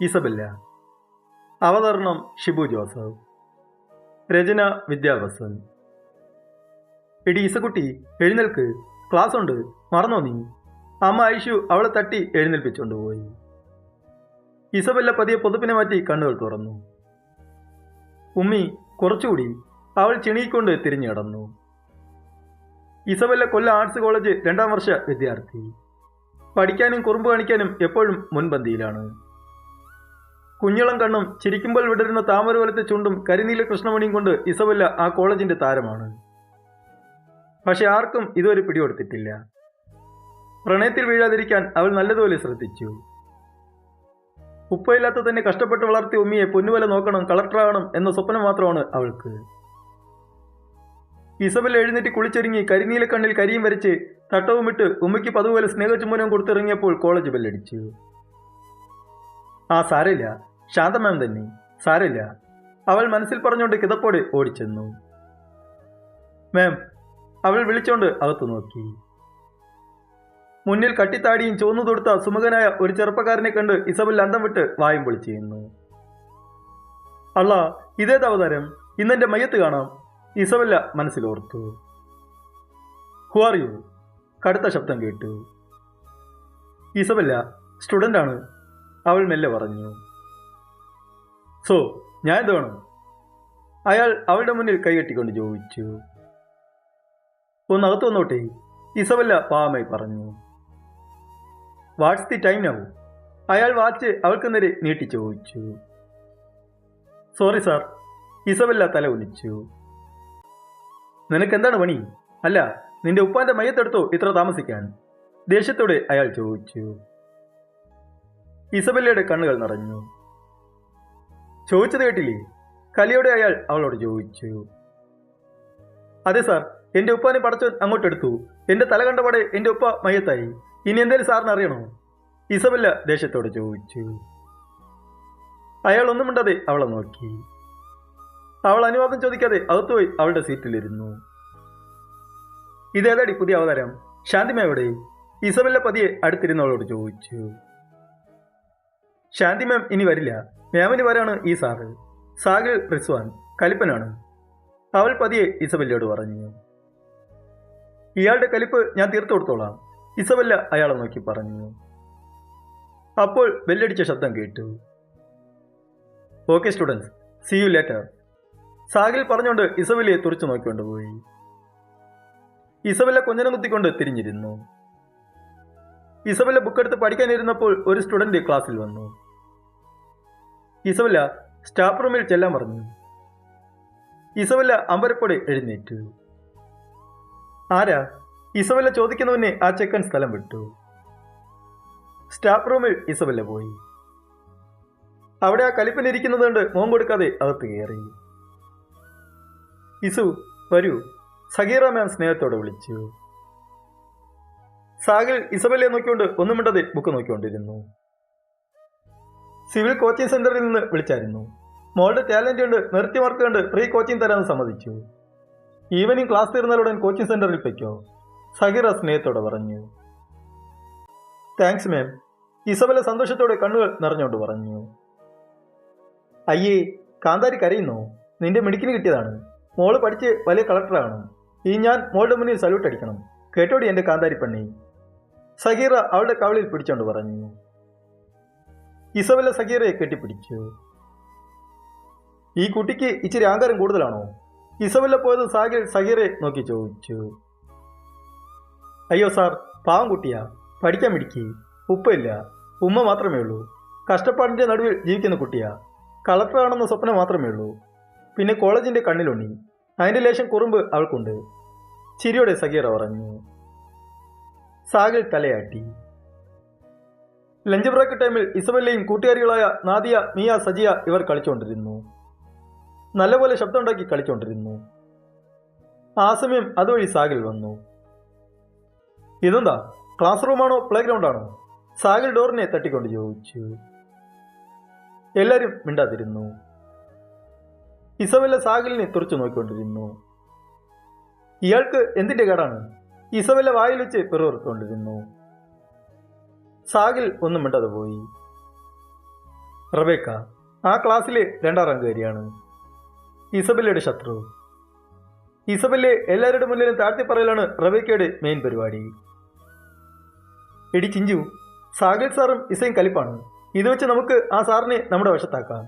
Isabella. അവതരണം Shibu Joseph. രചന വിദ്യാവസൻ എടി ഇസക്കുട്ടി എഴുന്നേൽക്ക്. Class ഉണ്ട് മറന്നോ നീ? അമ്മ ഐഷു അവളെ തട്ടി എഴുന്നേൽപ്പിച്ചുകൊണ്ടുപോയി ഇസബല്ല പതിയെ പൊതുപ്പിനെ മാറ്റി കണ്ണുകൾ തുറന്നു. ഉമ്മി കുറച്ചുകൂടി. അവൾ ചിണിയിക്കൊണ്ട് തിരിഞ്ഞു കിടന്നു ഇസബല്ല കൊല്ലം ആർട്സ് കോളേജ് രണ്ടാം വർഷ വിദ്യാർത്ഥി. പഠിക്കാനും കുറുമ്പ് കാണിക്കാനും എപ്പോഴും മുൻപന്തിയിലാണ്. കുഞ്ഞിളം കണ്ണും ചിരിക്കുമ്പോൾ വിടരുന്ന താമരവലത്തെ ചുണ്ടും കരിനീല കൃഷ്ണമണിയും കൊണ്ട് ഇസബല്ല ആ കോളേജിന്റെ താരമാണ്. പക്ഷെ ആർക്കും ഇതുവരെ പിടികൊടുത്തിട്ടില്ല. പ്രണയത്തിൽ വീഴാതിരിക്കാൻ അവൾ നല്ലതുപോലെ ശ്രദ്ധിച്ചു. ഉപ്പയില്ലാത്ത തന്നെ കഷ്ടപ്പെട്ട് വളർത്തിയ ഉമ്മിയെ പൊന്നുവല നോക്കണം കളക്ടറാകണം എന്ന സ്വപ്നം മാത്രമാണ് അവൾക്ക്. ഇസബൽ എഴുന്നേറ്റ് കുളിച്ചൊരുങ്ങി കരിനീല കണ്ണിൽ കരിയും വരച്ച് തട്ടവുമിട്ട് ഉമ്മയ്ക്ക് പതുപോലെ സ്നേഹചുംബനം കൊടുത്തിറങ്ങിയപ്പോൾ കോളേജ് ബെല്ലടിച്ചു. ആ സാരമില്ല. ശാന്ത മാം തന്നെ സാരില്ല അവൾ മനസ്സിൽ പറഞ്ഞുകൊണ്ട് കിതപ്പോടെ ഓടിച്ചെന്നു. മാം അവൾ വിളിച്ചോണ്ട് അകത്തു നോക്കി. മുന്നിൽ കട്ടിത്താടിയും ചുവന്നു തൊടുത്ത സുമുഖനായ ഒരു ചെറുപ്പക്കാരനെ കണ്ട് ഇസബൽ അന്തം വിട്ട് വായും പൊളിച്ചിരുന്നു അള്ള ഇതേത് അവതാരം. ഇന്നെന്റെ മയ്യത്ത് കാണാം. ഇസബല്ല മനസ്സിലോർത്തു ഹു ആർ യു കടുത്ത ശബ്ദം കേട്ടു. ഇസബല്ല സ്റ്റുഡന്റാണ് അവൾ മെല്ലെ പറഞ്ഞു. സോ ഞാൻ എന്ത് വേണം അയാൾ അവളുടെ മുന്നിൽ കൈകെട്ടിക്കൊണ്ട് ചോദിച്ചു. ഒന്നകത്ത് വന്നോട്ടെ ഇസബല്ല പാവമായി പറഞ്ഞു. വാട്ട്സ് ദി ടൈം നൗ അയാൾ വാച്ച് അവൾക്ക് നേരെ നീട്ടി ചോദിച്ചു. സോറി സാർ ഇസബല്ല തല ഉലിച്ചു നിനക്കെന്താണ് പണി? അല്ല നിന്റെ ഉപ്പാന്റെ മയ്യത്തെടുത്തോ ഇത്ര താമസിക്കാൻ? ദേഷ്യത്തോടെ അയാൾ ചോദിച്ചു. ഇസബല്ലയുടെ കണ്ണുകൾ നിറഞ്ഞു. ചോദിച്ചത് കേട്ടില്ലേ? കലിയോടെ അയാൾ അവളോട് ചോദിച്ചു. അതെ സാർ എന്റെ ഉപ്പാനെ പടച്ചോൻ അങ്ങോട്ടെടുത്തു. എന്റെ തല കണ്ടപാടെ എന്റെ ഉപ്പ മയ്യത്തായി. ഇനി എന്തേലും സാറിന് അറിയണോ? ഇസബല്ല ദേഷ്യത്തോട് ചോദിച്ചു. അയാൾ ഒന്നും മിണ്ടാതെ അവളെ നോക്കി. അവൾ അനുവാദം ചോദിക്കാതെ അകത്തുപോയി അവളുടെ സീറ്റിലിരുന്നു. ഇതേതാടി പുതിയ അവതാരം? ശാന്തിമ എവിടെ ഇസബല്ല പതിയെ അടുത്തിരുന്നവളോട് ചോദിച്ചു. ശാന്തി മാം ഇനി വരില്ല. മാമിന് വരാണ് ഈ സാറ് സാഗിൽ റിസ്വാൻ കലിപ്പനാണ്. അവൾ പതിയെ ഇസബല്ലയോട് പറഞ്ഞു. ഇയാളുടെ കലിപ്പ് ഞാൻ തീർത്തു കൊടുത്തോളാം. ഇസബല്ല അയാളെ നോക്കി പറഞ്ഞു. അപ്പോൾ ബെല്ലടിച്ച ശബ്ദം കേട്ടു. Okay students see you later. സാഗിൽ പറഞ്ഞുകൊണ്ട് ഇസബല്ലയെ തുറച്ചു നോക്കിക്കൊണ്ട് പോയി ഇസബല്ല കൊഞ്ഞനം കുത്തിക്കൊണ്ട് തിരിഞ്ഞിരുന്നു. ഇസബല്ല ബുക്കെടുത്ത് പഠിക്കാനിരുന്നപ്പോൾ ഒരു സ്റ്റുഡന്റ് ക്ലാസ്സിൽ വന്നു. ഇസബല്ല സ്റ്റാഫ് റൂമിൽ ചെല്ലാൻ പറഞ്ഞു. ഇസബല്ല അമ്പരപ്പോടെ എഴുന്നേറ്റു. ആരാ? ഇസബല്ല ചോദിക്കുന്നവനെ ആ ചെക്കൻ സ്ഥലം വിട്ടു. സ്റ്റാഫ് റൂമിൽ ഇസബല്ല പോയി. അവിടെ ആ കലിപ്പനിരിക്കുന്നത് കൊണ്ട് മോൻ കൊടുക്കാതെ അകത്ത് കയറി. ഇസു വരൂ. സഗീറ മാം സ്നേഹത്തോടെ വിളിച്ചു. സാഗിൽ ഇസബലിയെ നോക്കിക്കൊണ്ട് ഒന്നും മിണ്ടാതെ ബുക്ക് നോക്കിക്കൊണ്ടിരുന്നു. സിവിൽ കോച്ചിങ് സെന്ററിൽ നിന്ന് വിളിച്ചായിരുന്നു. മോളുടെ ടാലന്റ് കണ്ട് നിർത്തി മാർക്ക് കണ്ട് പ്രീ കോച്ചിങ് തരാമെന്ന് സമ്മതിച്ചു. ഈവനിങ് ക്ലാസ് തീർന്നാലുടൻ കോച്ചിങ് സെന്ററിൽ പൊയ്ക്കോ. സഹിറ സ്നേഹത്തോടെ പറഞ്ഞു. താങ്ക്സ് മാം ഇസബല സന്തോഷത്തോടെ കണ്ണുകൾ നിറഞ്ഞുകൊണ്ട് പറഞ്ഞു. അയ്യേ കാന്താരി കരയുന്നു? നിന്റെ മെഡിക്കിന് കിട്ടിയതാണ്. മോൾ പഠിച്ച് വലിയ കളക്ടറാണ് ഈ ഞാൻ മോളുടെ മുന്നിൽ സല്യൂട്ട് അടിക്കണം. കേട്ടോടി എന്റെ കാന്താരി പെണ്ണി സഗീറ അവളുടെ കവളിൽ പിടിച്ചോണ്ട് പറഞ്ഞു. ഇസബല സഗീറയെ കെട്ടിപ്പിടിച്ചു. ഈ കുട്ടിക്ക് ഇച്ചിരി ആകാരം കൂടുതലാണോ? ഇസബല്ല പോയത് സാഗിർ സഗീറെ നോക്കി ചോദിച്ചു. അയ്യോ സാർ പാവം കുട്ടിയാ പഠിക്കാൻ മിടിക്ക് ഉപ്പയില്ല ഉമ്മ മാത്രമേ ഉള്ളൂ. കഷ്ടപ്പാടിന്റെ നടുവിൽ ജീവിക്കുന്ന കുട്ടിയാ കളക്ടറാണെന്ന സ്വപ്നം മാത്രമേ ഉള്ളൂ. പിന്നെ കോളേജിന്റെ കണ്ണിലുണ്ണി അതിന്റെ ലേശം കുറുമ്പ് അവൾക്കുണ്ട്. ചിരിയോടെ സഗീറ പറഞ്ഞു. സാഗിൽ തലയാട്ടി. ലഞ്ച് ബ്രേക്ക് ടൈമിൽ ഇസബല്ലയും കൂട്ടുകാരികളായ നാദിയ മിയ സജിയ ഇവർ കളിച്ചുകൊണ്ടിരുന്നു നല്ലപോലെ ശബ്ദമുണ്ടാക്കി കളിച്ചുകൊണ്ടിരുന്നു ആ സമയം അതുവഴി സാഗിൽ വന്നു. ഇതെന്താ? ക്ലാസ് റൂമാണോ പ്ലേ ഗ്രൗണ്ടാണോ സാഗിൽ ഡോറിനെ തട്ടിക്കൊണ്ട് ചോദിച്ചു. എല്ലാവരും മിണ്ടാതിരുന്നു. ഇസബല്ല സാഗിലിനെ തുറച്ചു നോക്കിക്കൊണ്ടിരുന്നു. ഇയാൾക്ക് എന്തിന്റെ കേടാണ്? ഇസബല്ല വായിൽ വെച്ച് പിറുവിറുത്തുകൊണ്ടിരുന്നു സാഗിൽ ഒന്നും മിണ്ടാതെ പോയി. റബേക്ക ആ ക്ലാസ്സിലെ രണ്ടാം റാങ്കുകാരിയാണ് ഇസബല്ലയുടെ ശത്രു. ഇസബല്ലെ എല്ലാവരുടെ മുന്നിലും താഴ്ത്തി പറയലാണ് റബേക്കയുടെ മെയിൻ പരിപാടി. എടി ചിഞ്ചു സാഗിൽ സാറും ഇസയും കലിപ്പാണ്. ഇത് വെച്ച് നമുക്ക് ആ സാറിനെ നമ്മുടെ വശത്താക്കാം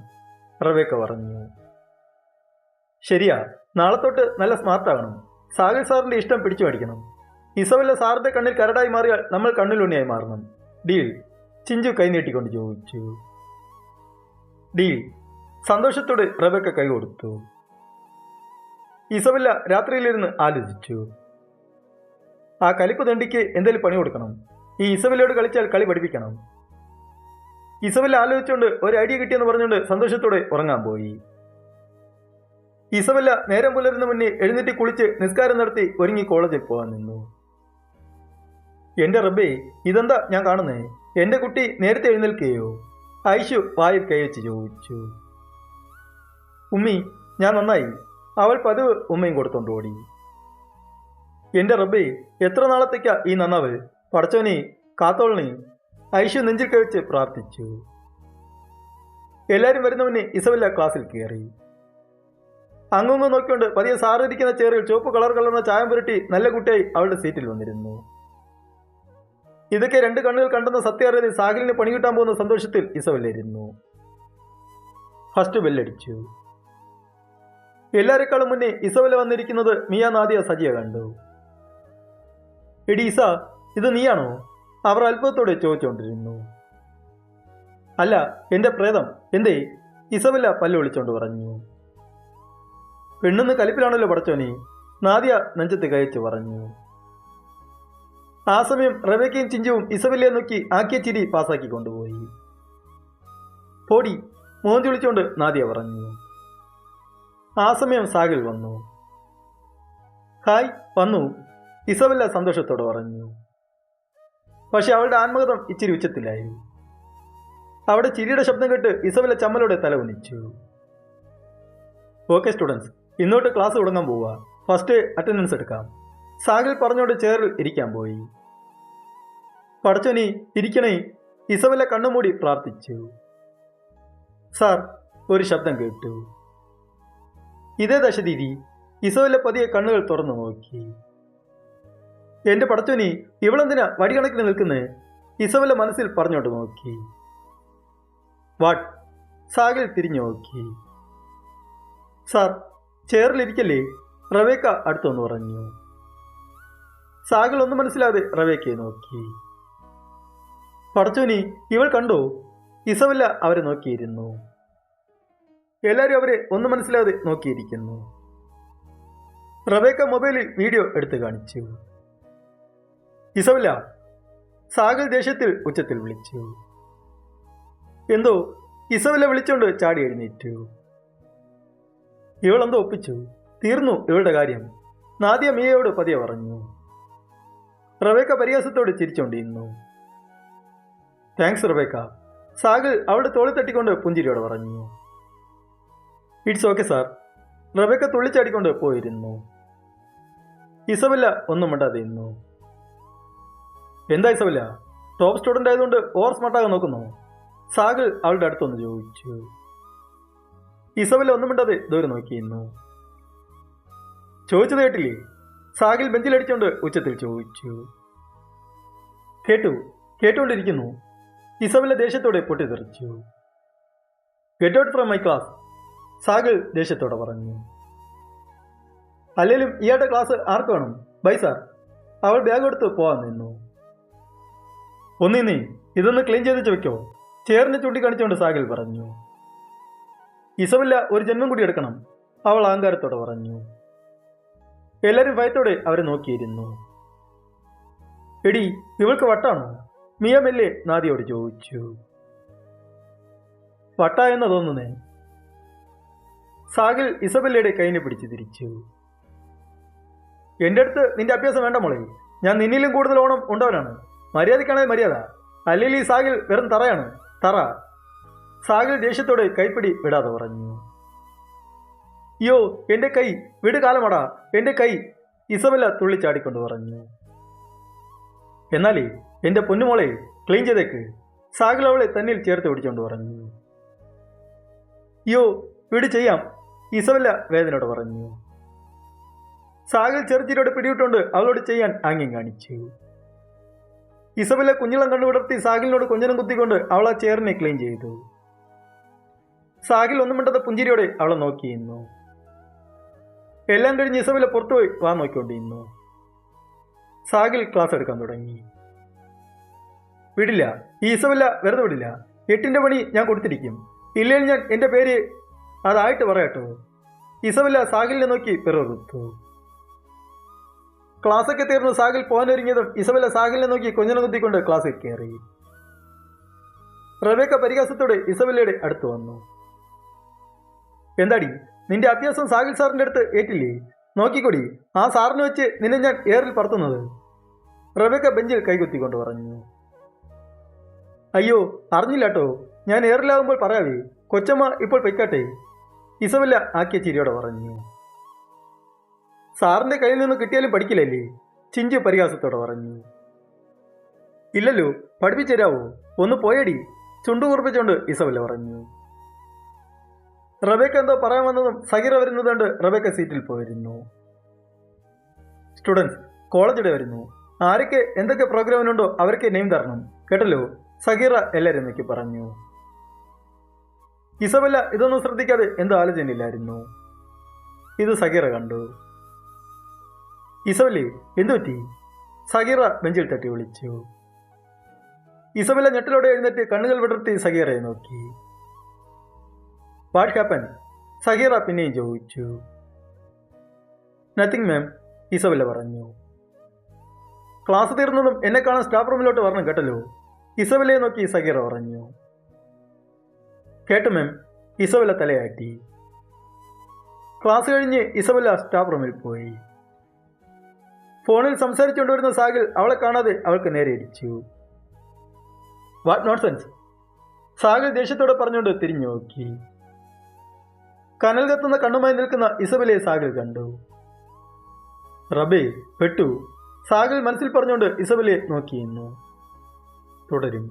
റബേക്ക പറഞ്ഞു. ശരിയാ നാളെ തൊട്ട് നല്ല സ്മാർട്ടാകണം സാഗിൽ സാറിന്റെ ഇഷ്ടം പിടിച്ചു മേടിക്കണം. ഇസബല്ല സാറിന്റെ കണ്ണിൽ കരടായി മാറിയാൽ നമ്മൾ കണ്ണിലുണ്ണിയായി മാറണം ഡീൽ. ചിഞ്ചു കൈ നീട്ടിക്കൊണ്ട് ചോദിച്ചു. ഡീൽ. സന്തോഷത്തോടെ റബക്ക കൈ കൊടുത്തു. ഇസബല്ല രാത്രിയിലിരുന്ന് ആലോചിച്ചു. ആ കലിപ്പ് തണ്ടിക്ക് എന്തേലും പണി കൊടുക്കണം. ഈ ഇസബല്ലയോട് കളിച്ചാൽ കളി പഠിപ്പിക്കണം. ഇസബല്ല ആലോചിച്ചുകൊണ്ട് ഒരു ഐഡിയ കിട്ടിയെന്ന് പറഞ്ഞുകൊണ്ട് സന്തോഷത്തോടെ ഉറങ്ങാൻ പോയി. ഇസബല്ല നേരം പുലരുന്ന മുന്നേ എഴുന്നേറ്റ് കുളിച്ച് നിസ്കാരം നടത്തി ഒരുങ്ങി കോളേജിൽ പോകാൻ നിന്നു. എന്റെ റബ്ബേ ഇതെന്താ ഞാൻ കാണുന്നേ? എന്റെ കുട്ടി നേരത്തെ എഴുന്നേൽക്കുകയോ? ഐഷു വായിൽ കൈവച്ച് ചോദിച്ചു. ഉമ്മി ഞാൻ നന്നായി. അവൾ പതിവ് ഉമ്മയും കൊടുത്തോണ്ട് ഓടി. എന്റെ റബ്ബേ എത്ര നാളത്തേക്കാ ഈ നന്നാവ് പടച്ചോനെ കാത്തോളിനെ ഐഷു നെഞ്ചിൽ കഴിച്ച് പ്രാർത്ഥിച്ചു. എല്ലാവരും വരുന്നവനെ ഇസബല്ല ക്ലാസ്സിൽ കയറി അങ്ങൊന്ന് നോക്കിക്കൊണ്ട് പതിയെ സാറിരിക്കുന്ന ചേറിൽ ചുവപ്പ് കളർ കളർന്ന ചായം പുരട്ടി നല്ല കുട്ടിയായി അവളുടെ സീറ്റിൽ വന്നിരുന്നു. ഇതൊക്കെ രണ്ട് കണ്ണുകൾ കണ്ടെന്ന സത്യാറിയതി സാഹിലിന് പണി കിട്ടാൻ പോകുന്ന സന്തോഷത്തിൽ ഇസവല്ലിരുന്നു. ഫസ്റ്റ് ബെല്ലടിച്ചു എല്ലാരെക്കാളും മുന്നേ ഇസവല വന്നിരിക്കുന്നത് മിയ നാദിയ സജിയ കണ്ടു. എടി ഇസ ഇത് നീയാണോ? അവർ അത്ഭുതത്തോടെ ചോദിച്ചുകൊണ്ടിരുന്നു. അല്ല എന്റെ പ്രേതം എന്തേ? ഇസവല്ല പല്ല് വിളിച്ചോണ്ട് പറഞ്ഞു. പെണ്ണെന്ന് കലിപ്പിലാണല്ലോ പടച്ചോനെ നാദിയ നെഞ്ചത്ത് കയച്ചു പറഞ്ഞു. ആ സമയം റബേക്കയും ചിഞ്ചുവും ഇസബല്ലയെ നോക്കി ആക്കിയ ചിരി പാസാക്കി കൊണ്ടുപോയി. പോടി മോന്തി വിളിച്ചുകൊണ്ട് നാദിയ പറഞ്ഞു. ആ സമയം സാഗിൽ വന്നു. ഹായ് വന്നു. ഇസബല്ല സന്തോഷത്തോടെ പറഞ്ഞു. പക്ഷെ അവളുടെ ആത്മകഥം ഇച്ചിരി ഉച്ചത്തിലായി. അവിടെ ചിരിയുടെ ശബ്ദം കേട്ട് ഇസബല്ല ചമ്മലോടെ തല ഉണിച്ചു ഓക്കെ സ്റ്റുഡൻസ് ഇന്നോട്ട് ക്ലാസ് തുടങ്ങാൻ പോവുക ഫസ്റ്റ് അറ്റൻഡൻസ് എടുക്കാം. സാഗിൽ പറഞ്ഞോണ്ട് ചേറിൽ ഇരിക്കാൻ പോയി. പടച്ചോനി ഇരിക്കണേ. ഇസബല്ല കണ്ണുമൂടി പ്രാർത്ഥിച്ചു. സാർ ഒരു ശബ്ദം കേട്ടു. ഇതേ ദശദീതി ഇസബല്ല പതിയെ കണ്ണുകൾ തുറന്നു നോക്കി. എന്റെ പടച്ചോനി ഇവളെന്തിനാ വടികണക്കിന് നിൽക്കുന്നത് ഇസബല്ല മനസ്സിൽ പറഞ്ഞോട്ട് നോക്കി. വാട്ട്? സാഗിൽ തിരിഞ്ഞു നോക്കി. സാർ ചേറിലിരിക്കല്ലേ റവേക്ക അടുത്തൊന്ന് പറഞ്ഞു. സാഗിൾ ഒന്നും മനസ്സിലാതെ റവേക്കയെ നോക്കി. പടച്ചോനി ഇവൾ കണ്ടോ. ഇസവല്ല അവരെ നോക്കിയിരുന്നു. എല്ലാവരും അവരെ ഒന്നും മനസ്സിലാതെ നോക്കിയിരിക്കുന്നു. റബേക്ക മൊബൈലിൽ വീഡിയോ എടുത്തു കാണിച്ചു. ഇസവല്ല സാഗൽ ദേശത്തിൽ ഉച്ചത്തിൽ വിളിച്ചു. എന്തോ ഇസവല്ല വിളിച്ചുകൊണ്ട് ചാടി എഴുന്നേറ്റു. ഇവളെന്തോ ഒപ്പിച്ചു. തീർന്നു ഇവളുടെ കാര്യം. നാദിയ മിയയോട് പതിയെ പറഞ്ഞു. റബേക്ക പരിഹാസത്തോട് ചിരിച്ചോണ്ടിരുന്നു. താങ്ക്സ് റബേക്ക സാഗിൽ അവളുടെ തോളി തട്ടിക്കൊണ്ട് പുഞ്ചിരിയോട് പറഞ്ഞു. ഇറ്റ്സ് ഓക്കെ സാർ റബേക്ക തുള്ളിച്ചാടിക്കൊണ്ട് പോയിരുന്നു. ഇസബല്ല ഒന്നും മിണ്ടാതെ ഇരുന്നു എന്താ ഇസബല്ല? ടോപ്പ് സ്റ്റുഡന്റ് ആയതുകൊണ്ട് ഓവർ സ്മാർട്ടാകാൻ നോക്കുന്നു. സാഗൽ അവളുടെ അടുത്തൊന്ന് ചോദിച്ചു. ഇസബല്ല ഒന്നും മിണ്ടാതെ ദൂരെ നോക്കിയിരുന്നു ചോദിച്ചത് കേട്ടില്ലേ? സാഗിൽ ബെഞ്ചിലടിച്ചുകൊണ്ട് ഉച്ചത്തിൽ ചോദിച്ചു. കേട്ടു കേട്ടുകൊണ്ടിരിക്കുന്നു. ഇസബല്ല ദേഷ്യത്തോടെ പൊട്ടിത്തെറിച്ചു. Get out from my class സാഗിൾ ദേഷ്യത്തോടെ പറഞ്ഞു. അല്ലെങ്കിലും ഇയാളുടെ ക്ലാസ് ആർക്ക് വേണം? Bye sir. അവൾ ബാഗ് എടുത്ത് പോവാൻ നിന്നു. ഒന്നിന്നേ ഇതൊന്ന് ക്ലീൻ ചെയ്ത് വെക്കോ ചേർന്ന് ചൂണ്ടിക്കാണിച്ചുകൊണ്ട് സാഗിൽ പറഞ്ഞു. ഇസബില്ല ഒരു ജന്മം കൂടി എടുക്കണം അവൾ അഹങ്കാരത്തോടെ പറഞ്ഞു. എല്ലാവരും ഭയത്തോടെ അവരെ നോക്കിയിരുന്നു. എടി ഇവൾക്ക് വട്ടാണോ? മിയ മെല്ലെ നാദിയോട് ചോദിച്ചു വട്ട എന്ന് തോന്നുന്നേ സാഗിൽ ഇസബല്ലയുടെ കൈനെ പിടിച്ച് തിരിച്ചു എന്റെ അടുത്ത് നിന്റെ അഭ്യാസം വേണ്ട മോളെ. ഞാൻ നിന്നിലും കൂടുതൽ ഓണം ഉണ്ടവനാണ്. മര്യാദക്കാണേ മര്യാദ. അല്ലെങ്കിൽ ഈ സാഗിൽ വെറും തറയാണ്. തറ. സാഗിൽ ദേഷ്യത്തോടെ കൈപ്പിടി വിടാതെ പറഞ്ഞു യോ എന്റെ കൈ വിട് കാലമടാ. എന്റെ കൈ ഇസബല്ല തുള്ളിച്ചാടിക്കൊണ്ട് പറഞ്ഞു. എന്നാലേ എന്റെ പൊന്നുമോളെ ക്ലീൻ ചെയ്തേക്ക്. സാഗിൽ അവളെ തന്നിൽ ചേർത്ത് പിടിച്ചുകൊണ്ട് പറഞ്ഞു. യോ വീട് ചെയ്യാം ഇസവല്ല വേദനയോട് പറഞ്ഞു. സാഗൽ ചെറുച്ചിരോട് പിടിയിട്ടുണ്ട് അവളോട് ചെയ്യാൻ ആംഗ്യം കാണിച്ചു. ഇസബല്ല കുഞ്ഞിളം കണ്ടുപിടർത്തി സാഗിലിനോട് കുഞ്ഞനം കുത്തിക്കൊണ്ട് അവൾ ആ ചെയറിനെ ക്ലീൻ ചെയ്തു. സാഗിൽ ഒന്നും മിണ്ടാത്ത പുഞ്ചിരിയോടെ അവളെ നോക്കിയിരുന്നു എല്ലാം കഴിഞ്ഞ് ഇസബല്ല പുറത്തുപോയി വാ നോക്കിക്കൊണ്ടിരുന്നു. സാഗിൽ ക്ലാസ് എടുക്കാൻ തുടങ്ങി. വിടില്ല. ഈ ഇസമില്ല വെറുതെ വിടില്ല. എട്ടിന്റെ പണി ഞാൻ കൊടുത്തിരിക്കും. ഇല്ലെങ്കിൽ ഞാൻ എന്റെ പേര് അതായിട്ട് പറയാട്ടോ. ഇസമില്ല സാഹിലിനെ നോക്കി പിററുത്തു ക്ലാസ്സൊക്കെ തീർന്ന്. സാഗിൽ പോകാനൊരുങ്ങിയതും ഇസമില്ല സാഹിലിനെ നോക്കി കുഞ്ഞിനെ കുത്തിക്കൊണ്ട് ക്ലാസ്സിൽ കയറി. റബേക്ക പരിഹാസത്തോടെ ഇസബല്ലയുടെ അടുത്ത് വന്നു. എന്താടി? നിന്റെ അഭ്യാസം സാഹിൽ സാറിന്റെ അടുത്ത് ഏറ്റില്ലേ? നോക്കിക്കൊടി. ആ സാറിന് വെച്ച് നിന്നെ ഞാൻ ഏറിൽ പറത്തുന്നത്. റബേക്ക ബെഞ്ചിൽ കൈകുത്തിക്കൊണ്ട് പറഞ്ഞു. അയ്യോ അറിഞ്ഞില്ല കേട്ടോ ഞാൻ ഏറിലാകുമ്പോൾ പറയാവേ. കൊച്ചമ്മ ഇപ്പോൾ പൊയ്ക്കാട്ടെ. ഇസമില്ല ആക്കിയ ചിരിയോടെ പറഞ്ഞു. സാറിന്റെ കയ്യിൽ നിന്ന് കിട്ടിയാലും പഠിക്കില്ലല്ലേ? ചിഞ്ചു പരിഹാസത്തോടെ പറഞ്ഞു. ഇല്ലല്ലോ പഠിപ്പിച്ചു തരാവോ ഒന്ന് പോയടി. ചുണ്ടു കുറിപ്പിച്ചുകൊണ്ട് ഇസബല്ല പറഞ്ഞു. റബേക്ക എന്തോ പറയാൻ വന്നതും സഹിറ വരുന്നതുകൊണ്ട് റബേക്ക സീറ്റിൽ പോയിരുന്നു. സ്റ്റുഡൻസ് കോളേജിടെ വരുന്നു. ആരൊക്കെ എന്തൊക്കെ പ്രോഗ്രാമിനുണ്ടോ അവർക്ക് നെയിം തരണം. കേട്ടല്ലോ? സഹീറ എല്ലാവരും നോക്കി പറഞ്ഞു. ഇസബല്ല ഇതൊന്നും ശ്രദ്ധിക്കാതെ എന്ത് ആലോചനയില്ലായിരുന്നു ഇത് സഗീറ കണ്ടു. ഇസബല്ലേ എന്തു പറ്റി? സഹീറ ബെഞ്ചിൽ തട്ടി വിളിച്ചു. ഇസബല്ല ഞെട്ടലോടെ എഴുന്നേറ്റ് കണ്ണുകൾ വിടർത്തി സഹീറയെ നോക്കി. വാട്ട് ഹാപ്പൻ സഹീറ പിന്നെയും ചോദിച്ചു. നത്തിങ് മാം ഇസബല്ല പറഞ്ഞു. ക്ലാസ് തീർന്നതും എന്നെ കാണാൻ സ്റ്റാഫ് റൂമിലോട്ട് വരണം കേട്ടല്ലോ. ഇസബലയെ നോക്കി ഇസഗീർ പറഞ്ഞു കേട്ടു മാം ഇസബല തലയാട്ടി. ക്ലാസ് കഴിഞ്ഞ് ഇസബല സ്റ്റാഫ് റൂമിൽ പോയി. ഫോണിൽ സംസാരിച്ചുകൊണ്ടിരുന്ന സാഗിൽ അവളെ കാണാതെ അവൾക്ക് നേരെ ഇടിച്ചു. വാട്ട് നോട്ട് സെൻസ് സാഗിൽ ദേഷ്യത്തോടെ പറഞ്ഞുകൊണ്ട് തിരിഞ്ഞു നോക്കി. കനൽ കത്തുന്ന കണ്ണുമായി നിൽക്കുന്ന ഇസബലയെ സാഗിൽ കണ്ടു. റബേ പെട്ടു. സാഗിൽ മനസ്സിൽ പറഞ്ഞുകൊണ്ട് ഇസബലയെ നോക്കിയിരുന്നു തുടരും